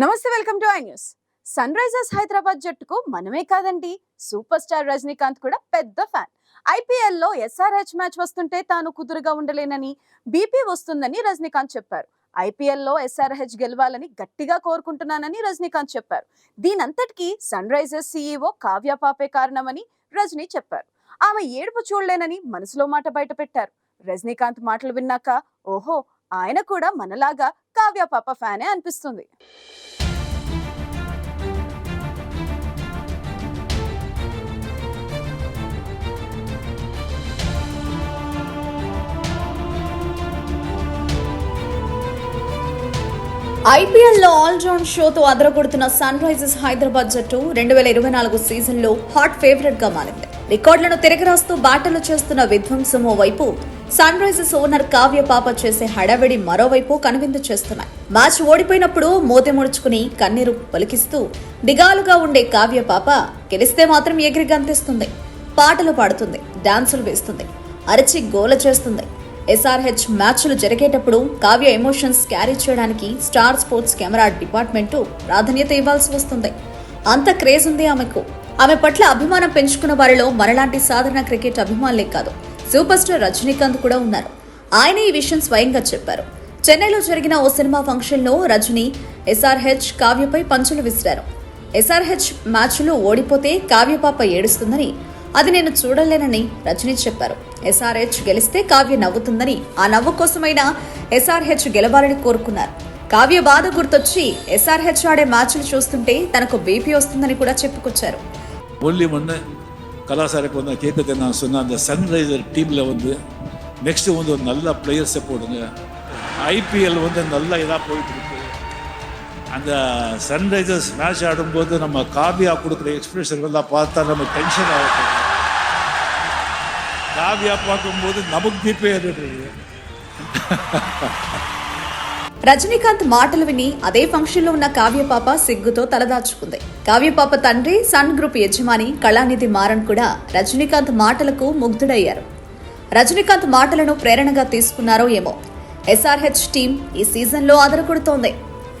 నమస్తే welcome to I news. Sunrisers Hyderabad జట్టుకు మనమే కాదండి సూపర్ స్టార్ రజనీకాంత్ కూడా పెద్ద ఫ్యాన్. ఐపీఎల్లో ఎస్ఆర్హెచ్ మ్యాచ్ వస్తుంటే తాను కుదురుగా ఉండలేనని బీపీ వస్తుందని రజనీకాంత్ చెప్పారు. ఐపీఎల్లో ఎస్ఆర్హెచ్ గెలవాలని గట్టిగా కోరుకుంటున్నానని రజనీకాంత్ చెప్పారు. దీనంతటికీ సన్ రైజర్స్ సీఈఓ కావ్య పాపే కారణమని రజనీ చెప్పారు. ఆమె ఏడుపు చూడలేనని మనసులో మాట బయట పెట్టారు రజనీకాంత్ మాటలు విన్నాక ఓహో ఆయన కూడా మనలాగా కావ్య పాప ఫ్యానే అనిపిస్తుంది. ఐపీఎల్లో ఆల్రౌండ్ షోతో అదరగొడుతున్న సన్ రైజర్స్ హైదరాబాద్ జట్టు రెండు వేల ఇరవై నాలుగు సీజన్లో హాట్ ఫేవరెట్గా మారింది. రికార్డులను తిరగరాస్తూ బాటలు చేస్తున్న విధ్వంసమో వైపు సన్ రైజర్స్ ఓనర్ కావ్య పాప చేసే హడావిడి మరోవైపు కనువిందు చేస్తున్నాయి. మ్యాచ్ ఓడిపోయినప్పుడు మూతి ముడుచుకుని కన్నీరు పలికిస్తూ దిగాలుగా ఉండే కావ్య పాప గెలిస్తే మాత్రం ఎగిరి గంతిస్తుంది. పాటలు పాడుతుంది డాన్సులు వేస్తుంది అరిచి గోల చేస్తుంది. ఎస్ఆర్హెచ్ మ్యాచ్లు జరిగేటప్పుడు కావ్య ఎమోషన్స్ క్యారీ చేయడానికి స్టార్ స్పోర్ట్స్ కెమెరా డిపార్ట్మెంటు ప్రాధాన్యత ఇవ్వాల్సి వస్తుంది. అంత క్రేజ్ ఉంది ఆమెకు. ఆమె పట్ల అభిమానం పెంచుకున్న వారిలో మనలాంటి సాధారణ క్రికెట్ అభిమానులే కాదు. సూపర్ స్టార్ రజనీకాంత్ కూడా ఉన్నారు. ఆయన ఈ విషయం స్వయంగా చెప్పారు. చెన్నైలో జరిగిన ఓ సినిమా ఫంక్షన్లో రజనీ ఎస్ఆర్హెచ్ కావ్యపై పంచులు విసిరారు. ఎస్ఆర్హెచ్ మ్యాచ్లో ఓడిపోతే కావ్యపాప ఏడుస్తుందని అది నేను చూడలేనని రజనీ చెప్పారు. ఎస్ఆర్హెచ్ గెలిస్తే కావ్య నవ్వుతుందని ఆ నవ్వు కోసమైనా ఎస్ఆర్హెచ్ గెలవాలని కోరుకున్నారు. కావ్య బాధ గుర్తొచ్చి ఎస్ఆర్హెచ్ ఆడే మ్యాచ్లు చూస్తుంటే తనకు బీపీ వస్తుందని కూడా చెప్పుకొచ్చారు. ஒன்லி ஒன்று கலாசாருக்கு வந்து நான் கேட்கறது நான் சொன்னேன் அந்த சன்ரைசர் டீமில் வந்து நெக்ஸ்ட்டு வந்து ஒரு நல்ல பிளேயர்ஸை போடுங்க. ஐபிஎல் வந்து நல்லா இதாக போயிட்டு இருக்கு அந்த சன்ரைசர்ஸ் மேட்ச் ஆடும்போது நம்ம காவியா கொடுக்குற எக்ஸ்பிரஷன்கள்லாம் பார்த்தா நம்ம டென்ஷன் ஆகும் காவியா பார்க்கும்போது நமக்கு பிபி இருக்குது రజనీకాంత్ మాటలు విని అదే ఫంక్షన్లో ఉన్న కావ్యపాప సిగ్గుతో తలదాచుకుంది. కావ్యపాప తండ్రి సన్ గ్రూప్ యజమాని కళానిధి మారన్ కూడా రజనీకాంత్ మాటలకు ముగ్ధుడయ్యారు రజనీకాంత్ మాటలను ప్రేరణగా తీసుకున్నారో ఏమో. ఎస్ఆర్హెచ్ టీం ఈ సీజన్లో అదరకొడుతోంది